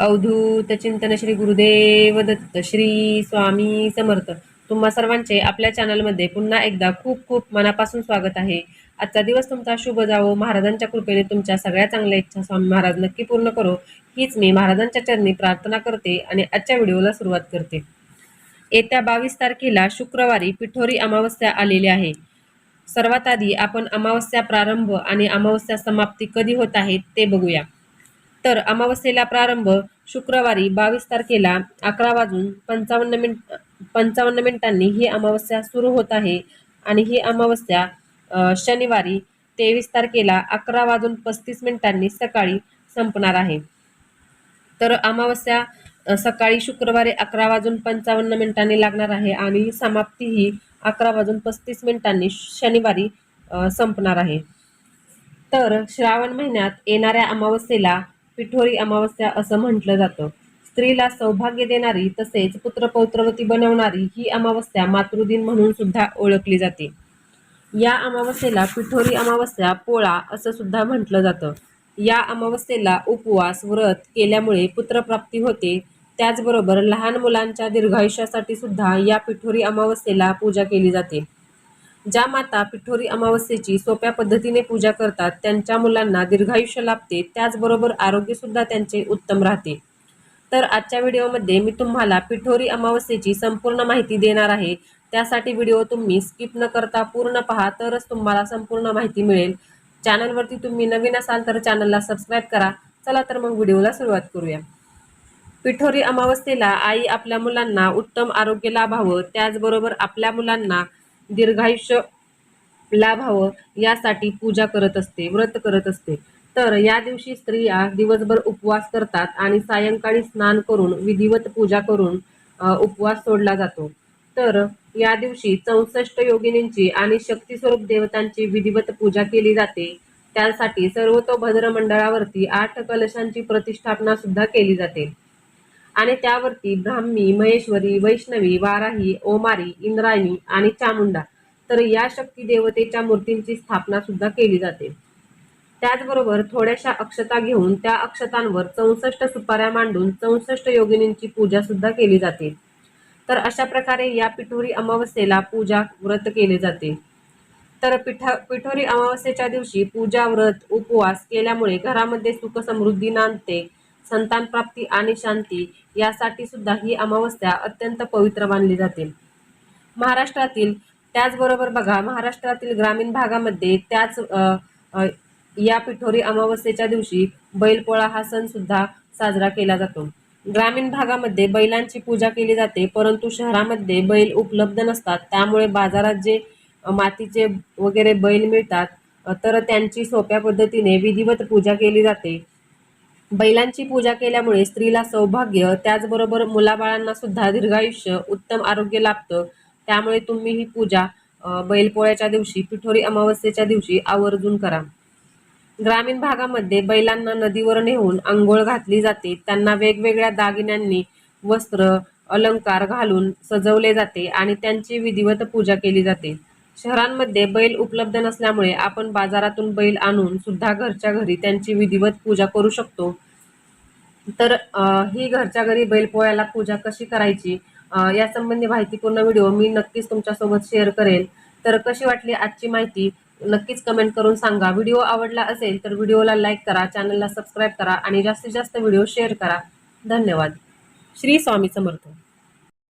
अवधूत चिंतन श्री गुरुदेव दत्त श्री स्वामी समर्थ. तुम्हा सर्वांचे आपल्या चॅनलमध्ये पुन्हा एकदा खूप खूप मनापासून स्वागत आहे. आजचा दिवस तुमचा शुभ जावो. महाराजांच्या कृपेने तुमच्या सगळ्या चांगल्या इच्छा स्वामी महाराज नक्की पूर्ण करो. हीच मी महाराजांच्या चरणी प्रार्थना करते आणि आजच्या व्हिडिओला सुरुवात करते. येत्या बावीस तारखेला शुक्रवारी पिठोरी अमावस्या आलेली आहे. सर्वात आधी आपण अमावस्या प्रारंभ आणि अमावस्या समाप्ती कधी होत आहे ते बघूया. तर अमावस्येला प्रारंभ शुक्रवारी बावीस तारखेला अकरा वाजून पंचावन्न मिनिट पंचावन्न मिनिटांनी ही अमावस्या सुरू होत आहे. आणि ही अमावस्या शनिवारी तेवीस तारखेला अकरा वाजून पस्तीस मिनिटांनी सकाळी संपणार आहे. तर अमावस्या सकाळी शुक्रवारी अकरा वाजून पंचावन्न मिनिटांनी लागणार आहे आणि समाप्ती ही अकरा वाजून पस्तीस मिनिटांनी शनिवारी संपणार आहे. तर श्रावण महिन्यात येणाऱ्या अमावस्येला पिठोरी अमावस्या असं म्हटलं जातं. स्त्रीला सौभाग्य देणारी तसेच पुत्रपौत्रवती बनवणारी ही अमावस्या मातृदिन म्हणून सुद्धा ओळखली जाते. या अमावस्येला पिठोरी अमावस्या पोळा असं सुद्धा म्हटलं जातं. या अमावस्येला उपवास व्रत केल्यामुळे पुत्रप्राप्ती होते. त्याचबरोबर लहान मुलांच्या दीर्घायुष्यासाठी सुद्धा या पिठोरी अमावस्येला पूजा केली जाते. ज्या माता पिठोरी अमावस्येची सोप्या पद्धतीने पूजा करतात त्यांच्या मुलांना दीर्घायुष्य लाभते त्याचबरोबर आरोग्य सुद्धा त्यांचे उत्तम राहते. तर आजच्या व्हिडिओमध्ये मी तुम्हाला पिठोरी अमावस्येची संपूर्ण माहिती देणार आहे. त्यासाठी व्हिडिओ तुम्ही स्किप न करता पूर्ण पहा तरच तुम्हाला संपूर्ण माहिती मिळेल. चॅनलवरती तुम्ही नवीन असाल तर चॅनलला सबस्क्राईब करा. चला तर मग व्हिडिओला सुरुवात करूया. पिठोरी अमावस्येला आई आपल्या मुलांना उत्तम आरोग्य लाभावं त्याचबरोबर आपल्या मुलांना दीर्घायुष्य लाभावं यासाठी पूजा करत असते व्रत करत असते. तर या दिवशी स्त्रिया दिवसभर उपवास करतात आणि सायंकाळी स्नान करून विधिवत पूजा करून उपवास सोडला जातो. तर या दिवशी चौसष्ट योगिनींची आणि शक्ती स्वरूप देवतांची विधिवत पूजा केली जाते. त्यासाठी सर्वतोभद्र मंडळावरती आठ कलशांची प्रतिष्ठापना सुद्धा केली जाते. आणि त्यावरती ब्राह्मी महेश्वरी वैष्णवी वाराही ओमारी इंद्रायणी आणि चामुंडा. तर या शक्ती देवतेच्या मूर्तींची स्थापना सुद्धा केली जाते. त्याचबरोबर थोड्याशा अक्षता घेऊन त्या अक्षतांवर चौसष्ट सुपाऱ्या मांडून चौसष्ट योगिनींची पूजा सुद्धा केली जाते. तर अशा प्रकारे या पिठोरी अमावस्येला पूजा व्रत केले जाते. तर पिठा पिठोरी अमावस्येच्या दिवशी पूजा व्रत उपवास केल्यामुळे घरामध्ये सुख समृद्धी नांदते. संतान प्राप्ती आणि शांती यासाठी सुद्धा ही अमावस्या अत्यंत पवित्र मानली जाते. महाराष्ट्रातील त्याचबरोबर बघा महाराष्ट्रातील ग्रामीण भागामध्ये त्याच या पिठोरी अमावस्येच्या दिवशी बैलपोळा हा सण सुद्धा साजरा केला जातो. ग्रामीण भागामध्ये बैलांची पूजा केली जाते परंतु शहरामध्ये बैल उपलब्ध नसतात. त्यामुळे बाजारात जे मातीचे वगैरे बैल मिळतात तर त्यांची सोप्या पद्धतीने विधिवत पूजा केली जाते. बैलांची पूजा केल्यामुळे स्त्रीला सौभाग्य त्याचबरोबर मुलाबाळांना सुद्धा दीर्घायुष्य उत्तम आरोग्य लाभतं. त्यामुळे तुम्ही ही पूजा बैलपोळ्याच्या दिवशी पिठोरी अमावस्येच्या दिवशी आवर्जून करा. ग्रामीण भागामध्ये बैलांना नदीवर नेऊन आंघोळ घातली जाते. त्यांना वेगवेगळ्या दागिन्यांनी वस्त्र अलंकार घालून सजवले जाते आणि त्यांची विधिवत पूजा केली जाते. शहरांमध्ये बैल उपलब्ध नसल्यामुळे आपण बाजारातून बैल आणून सुद्धा घरच्या घरी त्यांची विधिवत पूजा करू शकतो. तर ही घरच्या घरी बैलपोळ्याला पूजा कशी करायची यासंबंधी माहितीपूर्ण व्हिडिओ मी नक्कीच तुमच्यासोबत शेअर करेल. तर कशी वाटली आजची माहिती नक्कीच कमेंट करून सांगा. व्हिडिओ आवडला असेल तर व्हिडिओला लाईक करा चॅनलला सबस्क्राईब करा आणि जास्तीत जास्त व्हिडिओ शेअर करा. धन्यवाद. श्री स्वामी समर्थ.